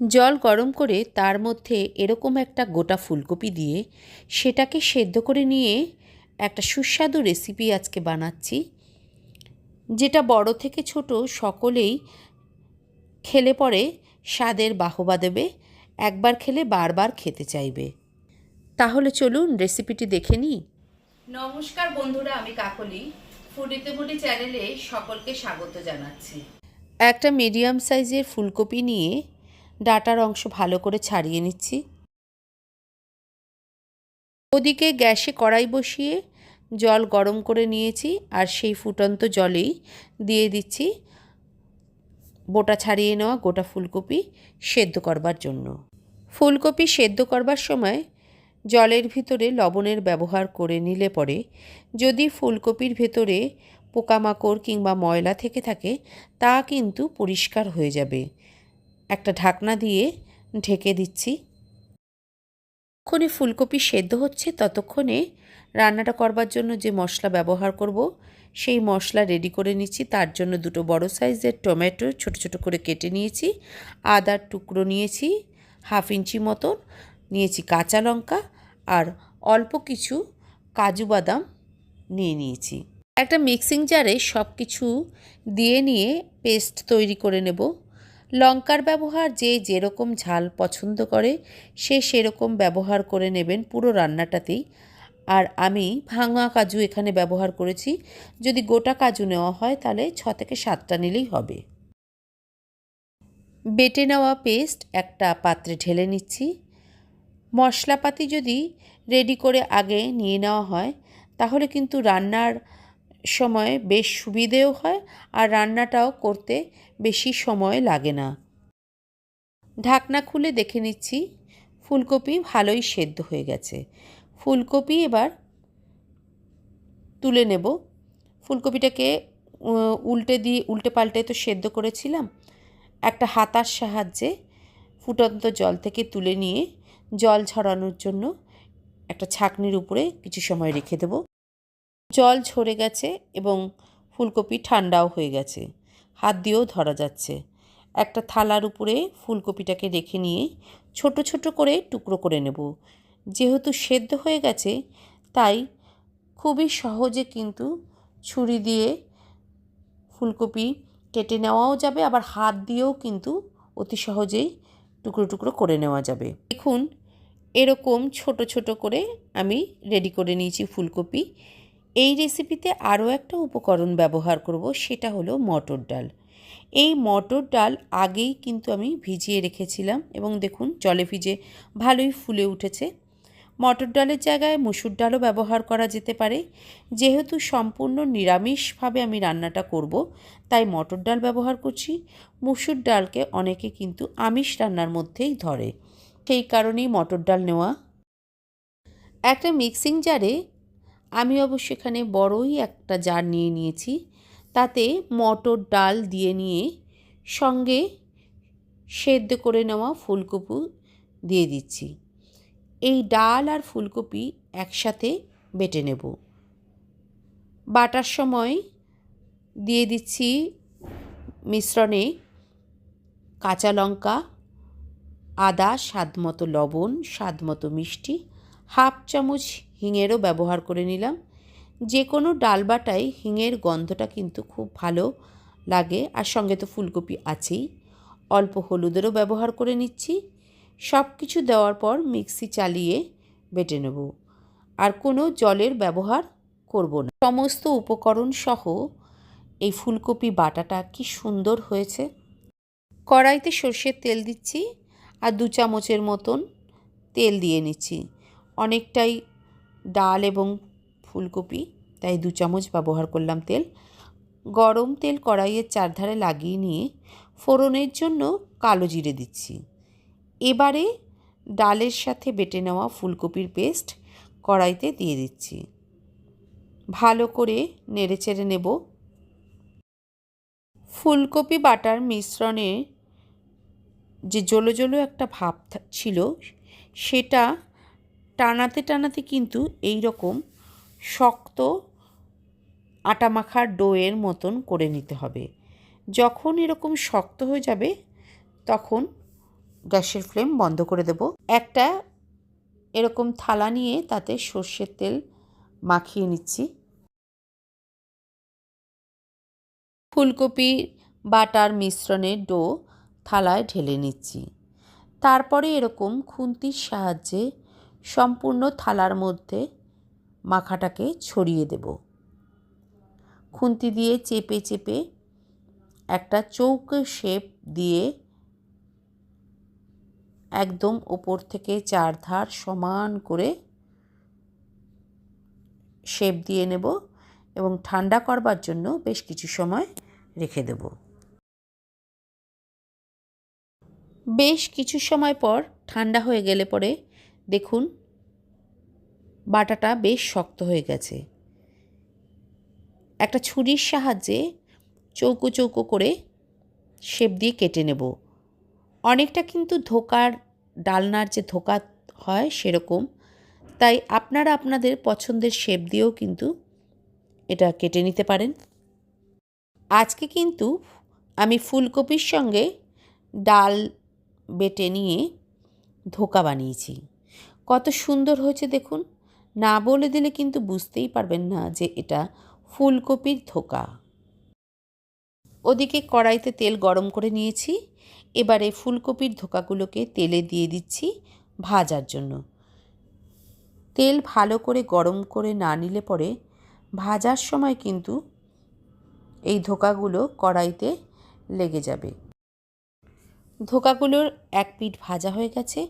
জল গরম করে তার মধ্যে এরকম একটা গোটা ফুলকপি দিয়ে সেটাকে সেদ্ধ করে নিয়ে একটা সুস্বাদু রেসিপি আজকে বানাচ্ছি যেটা বড় থেকে ছোট সকলেই খেলে পরে স্বাদের বাহবা দেবে একবার খেলে বারবার খেতে চাইবে। তাহলে চলুন রেসিপিটি দেখে নিই। নমস্কার বন্ধুরা আমি কাকলি ফুডিতে মুডি চ্যানেলে সকলকে স্বাগত জানাচ্ছি। একটা মিডিয়াম সাইজের ফুলকপি নিয়ে ডাটার অংশ ভালো করে ছাড়িয়ে নিচ্ছি। ওদিকে গ্যাসে কড়াই বসিয়ে জল গরম করে নিয়েছি আর সেই ফুটন্ত জলেই দিয়ে দিচ্ছি বোটা ছাড়িয়ে নেওয়া গোটা ফুলকপি সেদ্ধ করবার জন্য। ফুলকপি সেদ্ধ করবার সময় জলের ভিতরে লবণের ব্যবহার করে নিলে পরে যদি ফুলকপির ভেতরে পোকামাকড় কিংবা ময়লা থেকে থাকে, তা কিন্তু পরিষ্কার হয়ে যাবে। একটা ঢাকনা দিয়ে ঢেকে দিচ্ছি। যতক্ষণে ফুলকপি সেদ্ধ হচ্ছে, ততক্ষণে রান্নাটা করবার জন্য যে মশলা ব্যবহার করব, সেই মশলা রেডি করে নিচ্ছি। তার জন্য দুটো বড় সাইজের টমেটো ছোট ছোট করে কেটে নিয়েছি, আদার টুকরো নিয়েছি, হাফ ইঞ্চি মতন, নিয়েছি কাঁচা লঙ্কা আর অল্প কিছু কাজু বাদাম নিয়ে নিয়েছি। একটা মিক্সিং জারে সব কিছু দিয়ে নিয়ে পেস্ট তৈরি করে নেব। লঙ্কার ব্যবহার যে যেরকম ঝাল পছন্দ করে, সে সেরকম ব্যবহার করে নেবেন পুরো রান্নাটাতেই। আর আমি ভাঙা কাজু এখানে ব্যবহার করেছি। যদি গোটা কাজু নেওয়া হয়, তাহলে ছ থেকে সাতটা নিলেই হবে। বেটে নেওয়া পেস্ট একটা পাত্রে ঢেলে নিচ্ছি। মশলাপাতি যদি রেডি করে আগে নিয়ে নেওয়া হয়, তাহলে কিন্তু রান্নার সময় বেশ সুবিধেও হয় আর রান্নাটাও করতে বেশি সময় লাগে না। ঢাকনা খুলে দেখে নিচ্ছি, ফুলকপি ভালোই সেদ্ধ হয়ে গেছে। ফুলকপি এবার তুলে নেব। ফুলকপিটাকে উল্টে দিয়ে উল্টে পাল্টে তো সেদ্ধ করেছিলাম। একটা হাতার সাহায্যে ফুটন্ত জল থেকে তুলে নিয়ে জল ঝরানোর জন্য একটা ছাকনির উপরে কিছু সময় রেখে দেব। জল ঝরে গেছে এবং ফুলকপি ঠান্ডাও হয়ে গেছে। হাত দিয়েও ধরা যাচ্ছে। একটা থালার উপরে ফুলকপিটাকে রেখে নিয়ে ছোট ছোট করে টুকরো করে নেব। যেহেতু সেদ্ধ হয়ে গেছে, তাই খুবই সহজে কিন্তু ছুরি দিয়ে ফুলকপি কেটে নেওয়াও যাবে, আবার হাত দিয়েও কিন্তু অতি সহজেই টুকরো টুকরো করে নেওয়া যাবে। দেখুন, এরকম ছোট ছোট করে আমি রেডি করে নিয়েছি ফুলকপি। এই রেসিপিতে আরও একটা উপকরণ ব্যবহার করব, সেটা হলো মটর ডাল। এই মটর ডাল আগেই কিন্তু আমি ভিজিয়ে রেখেছিলাম এবং দেখুন জলে ভিজে ভালোই ফুলে উঠেছে। মটর ডালের জায়গায় মুসুর ডালও ব্যবহার করা যেতে পারে। যেহেতু সম্পূর্ণ নিরামিষভাবে আমি রান্নাটা করব, তাই মটর ডাল ব্যবহার করছি। মুসুর ডালকে অনেকে কিন্তু আমিষ রান্নার মধ্যেই ধরে। সেই কারণেই মটর ডাল নেওয়া। একটা মিক্সিং জারে আমি অবশ্য এখানে বড়ই একটা জার নিয়ে নিয়েছি। তাতে মটর ডাল দিয়ে নিয়ে সঙ্গে সেদ্ধ করে নেওয়া ফুলকপি দিয়ে দিচ্ছি। এই ডাল আর ফুলকপি একসাথে বেটে নেব। বাটার সময় দিয়ে দিচ্ছি মিশ্রণে কাঁচা লঙ্কা, আদা স্বাদ মতো লবণ স্বাদ মতো মিষ্টি, হাফ চামচ হিঙেরও ব্যবহার করে নিলাম। যে কোনো ডাল বাটায় হিঙের গন্ধটা কিন্তু খুব ভালো লাগে, আর সঙ্গে তো ফুলকপি আছেই। অল্প হলুদেরও ব্যবহার করে নিচ্ছি। সব কিছু দেওয়ার পর মিক্সি চালিয়ে বেটে নেব। আর কোনো জলের ব্যবহার করব না। সমস্ত উপকরণ সহ এই ফুলকপি বাটাটা কি সুন্দর হয়েছে। কড়াইতে সর্ষের তেল দিচ্ছি, আর দু চামচের মতন তেল দিয়ে নিচ্ছি। অনেকটাই ডাল এবং ফুলকপি, তাই দু চামচ ব্যবহার করলাম তেল। গরম তেল কড়াইয়ের চারধারে লাগিয়ে নিয়ে ফোড়নের জন্য কালো জিরে দিচ্ছি। এবারে ডালের সাথে বেটে নেওয়া ফুলকপির পেস্ট কড়াইতে দিয়ে দিচ্ছি। ভালো করে নেড়ে চেড়ে নেব। ফুলকপি বাটার মিশ্রণে যে জলো জলো একটা ভাব ছিল, সেটা টানাতে টানাতে কিন্তু এই রকম শক্ত আটা মাখার ডোয়ের মতন করে নিতে হবে। যখন এরকম শক্ত হয়ে যাবে, তখন গ্যাসের ফ্লেম বন্ধ করে দেব। একটা এরকম থালা নিয়ে তাতে সর্ষের তেল মাখিয়ে নিচ্ছি। ফুলকপি, বাটার মিশ্রণের ডো থালায় ঢেলে নিচ্ছি। তারপরে এরকম খুন্তির সাহায্যে সম্পূর্ণ থালার মধ্যে মাখাটাকে ছড়িয়ে দেব। খুন্তি দিয়ে চেপে চেপে একটা চৌকো শেপ দিয়ে একদম ওপর থেকে চার ধার সমান করে শেপ দিয়ে নেব এবং ঠান্ডা করবার জন্য বেশ কিছু সময় রেখে দেব। বেশ কিছু সময় পর ঠান্ডা হয়ে গেলে পরে দেখুন, বাটাটা বেশ শক্ত হয়ে গেছে। একটা ছুরির সাহায্যে চৌকো চৌকো করে শেপ দিয়ে কেটে নেব। অনেকটা কিন্তু ধোকার, ডালনার যে ধোকা হয় সেরকম, তাই আপনারা আপনাদের পছন্দের শেপ দিয়েও কিন্তু এটা কেটে নিতে পারেন। আজকে কিন্তু আমি ফুলকপির সঙ্গে ডাল বেটে নিয়ে ধোকা বানিয়েছি। কত সুন্দর হয়েছে দেখুন। না বলে দিলে কিন্তু বুঝতেই পারবেন না যে এটা ফুলকপির ধোকা। ওদিকে কড়াইতে তেল গরম করে নিয়েছি। এবারে ফুলকপির ধোকাগুলোকে তেলে দিয়ে দিচ্ছি ভাজার জন্য। তেল ভালো করে গরম করে না নিলে পরে ভাজার সময় কিন্তু এই ধোকাগুলো কড়াইতে লেগে যাবে। ধোকাগুলোর এক পিঠ ভাজা হয়ে গেছে।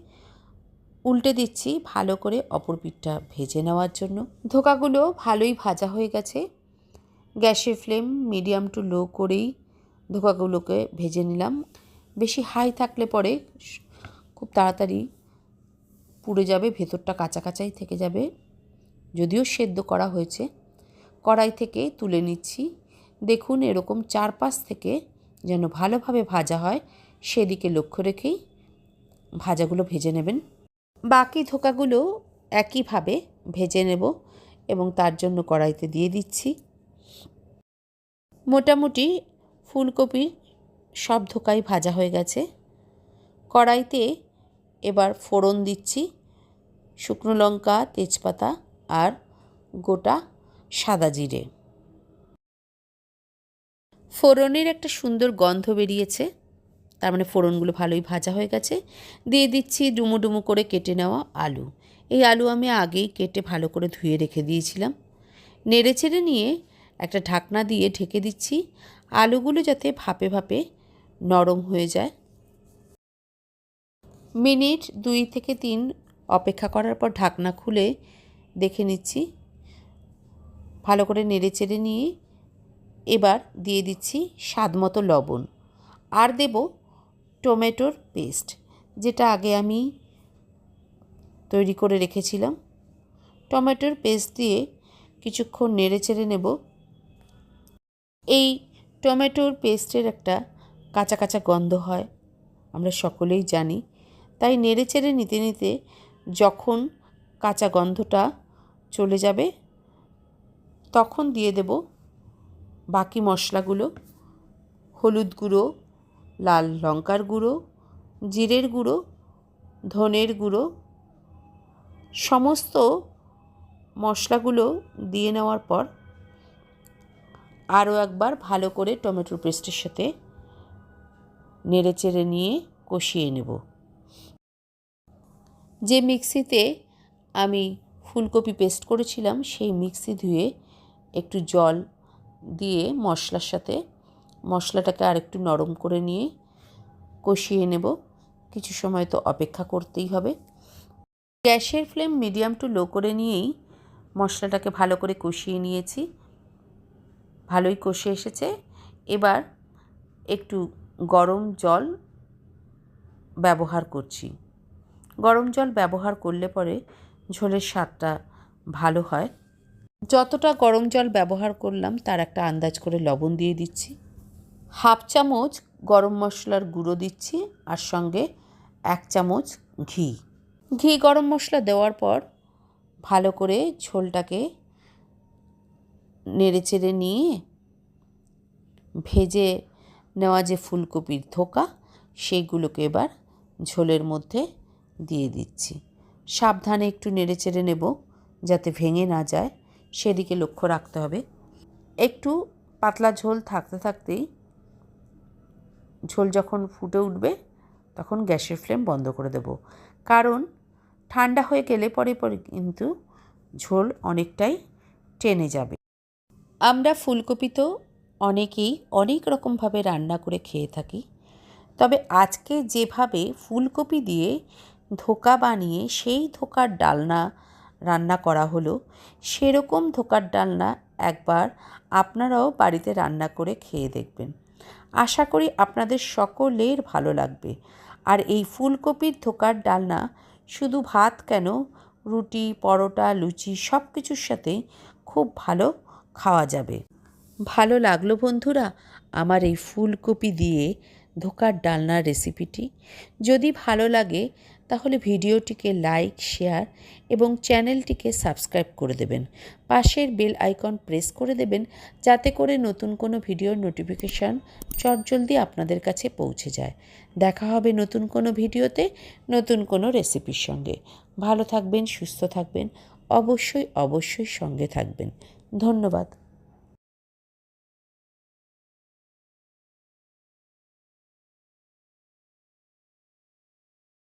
উল্টে দিচ্ছি ভালো করে অপর পিঠটা ভেজে নেওয়ার জন্য। ধোকাগুলো ভালোই ভাজা হয়ে গেছে। গ্যাসের ফ্লেম মিডিয়াম টু লো করেই ধোকাগুলোকে ভেজে নিলাম। বেশি হাই থাকলে পরে খুব তাড়াতাড়ি পুড়ে যাবে, ভেতরটা কাঁচা কাঁচাই থেকে যাবে। যদিও সেদ্ধ করা হয়েছে। কড়াই থেকে তুলে নিচ্ছি। দেখুন এরকম চারপাশ থেকে যেন ভালোভাবে ভাজা হয়, সেদিকে লক্ষ্য রেখেই ভাজাগুলো ভেজে নেবেন। বাকি ধোকাগুলো একইভাবে ভেজে নেব এবং তার জন্য কড়াইতে দিয়ে দিচ্ছি। মোটামুটি ফুলকপির সব ধোকাই ভাজা হয়ে গেছে। কড়াইতে এবার ফোড়ন দিচ্ছি, শুকনো লঙ্কা, তেজপাতা আর গোটা সাদা জিরে। ফোড়নের একটা সুন্দর গন্ধ বেরিয়েছে। তার মানে ফোড়নগুলো ভালোই ভাজা হয়ে গেছে। দিয়ে দিচ্ছি ডুমো ডুমো করে কেটে নেওয়া আলু। এই আলু আমি আগেই কেটে ভালো করে ধুয়ে রেখে দিয়েছিলাম। নেড়ে চেড়ে নিয়ে একটা ঢাকনা দিয়ে ঢেকে দিচ্ছি। আলুগুলো যাতে ভাপে ভাপে নরম হয়ে যায়। মিনিট দুই থেকে তিন অপেক্ষা করার পর ঢাকনা খুলে দেখে নিচ্ছি। ভালো করে নেড়ে চেড়ে নিয়ে এবার দিয়ে দিচ্ছি স্বাদ মতো লবণ। আর দেব টমেটোর পেস্ট, যেটা আগে আমি তৈরি করে রেখেছিলাম। টমেটোর পেস্ট দিয়ে কিছুক্ষণ নেড়ে চেড়ে নেব। এই টমেটোর পেস্টের একটা কাঁচা কাঁচা গন্ধ হয়, আমরা সকলেই জানি। তাই নেড়ে চেড়ে নিতে নিতে যখন কাঁচা গন্ধটা চলে যাবে, তখন দিয়ে দেব বাকি মশলাগুলো, হলুদ গুঁড়ো লাল লঙ্কার গুঁড়ো, জিরের গুঁড়ো, ধনের গুঁড়ো, সমস্ত মশলাগুলো দিয়ে নেওয়ার পর আরও একবার ভালো করে টমেটোর পেস্টের সাথে নেড়ে চেড়ে নিয়ে কষিয়ে নেব। যে মিক্সিতে আমি ফুলকপি পেস্ট করেছিলাম, সেই মিক্সি ধুয়ে একটু জল দিয়ে মশলার সাথে মশলাটাকে আরেকটু নরম করে নিয়ে কষিয়ে নেব। কিছু সময় তো অপেক্ষা করতেই হবে। গ্যাসের ফ্লেম মিডিয়াম টু লো করে নিয়েই মশলাটাকে ভালো করে কষিয়ে নিয়েছি। ভালোই কষে এসেছে। এবার একটু গরম জল ব্যবহার করছি। গরম জল ব্যবহার করলে পরে ঝোলের স্বাদটা ভালো হয়। যতটা গরম জল ব্যবহার করলাম, তার একটা আন্দাজ করে লবণ দিয়ে দিচ্ছি। হাফ চামচ গরম মশলার গুঁড়ো দিচ্ছি আর সঙ্গে এক চামচ ঘি। ঘি গরম মশলা দেওয়ার পর ভালো করে ঝোলটাকে নেড়ে চেড়ে নিয়ে ভেজে নেওয়া যে ফুলকপির থোকা সেইগুলোকে এবার ঝোলের মধ্যে দিয়ে দিচ্ছি। সাবধানে একটু নেড়ে চেড়ে নেব যাতে ভেঙে না যায়। সেদিকে লক্ষ্য রাখতে হবে। একটু পাতলা ঝোল থাকতে থাকতেই ঝোল যখন ফুটে উঠবে, তখন গ্যাসের ফ্লেম বন্ধ করে দেব। কারণ ঠান্ডা হয়ে গেলে পরে পরে কিন্তু ঝোল অনেকটাই টেনে যাবে। আমরা ফুলকপি তো অনেকেই অনেক রকমভাবে রান্না করে খেয়ে থাকি। তবে আজকে যেভাবে ফুলকপি দিয়ে ধোকা বানিয়ে সেই ধোকার ডালনা রান্না করা হলো, সেরকম ধোকার ডালনা একবার আপনারাও বাড়িতে রান্না করে খেয়ে দেখবেন। আশা করি আপনাদের সকলের ভালো লাগবে। আর এই ফুলকপির ধোকার ডালনা শুধু ভাত কেন, রুটি, পরোটা, লুচি সব কিছুর সাথে খুব ভালো খাওয়া যাবে। ভালো লাগল বন্ধুরা আমার এই ফুলকপি দিয়ে ধোকার ডালনার রেসিপিটি। যদি ভালো লাগে তাহলে ভিডিওটিকে লাইক, শেয়ার এবং চ্যানেলটিকে সাবস্ক্রাইব করে দেবেন। পাশের বেল আইকন প্রেস করে দেবেন যাতে করে নতুন কোনো ভিডিওর নোটিফিকেশান চটজলদি আপনাদের কাছে পৌঁছে যায়। দেখা হবে নতুন কোনো ভিডিওতে, নতুন কোনো রেসিপির সঙ্গে। ভালো থাকবেন, সুস্থ থাকবেন, অবশ্যই অবশ্যই সঙ্গে থাকবেন। ধন্যবাদ।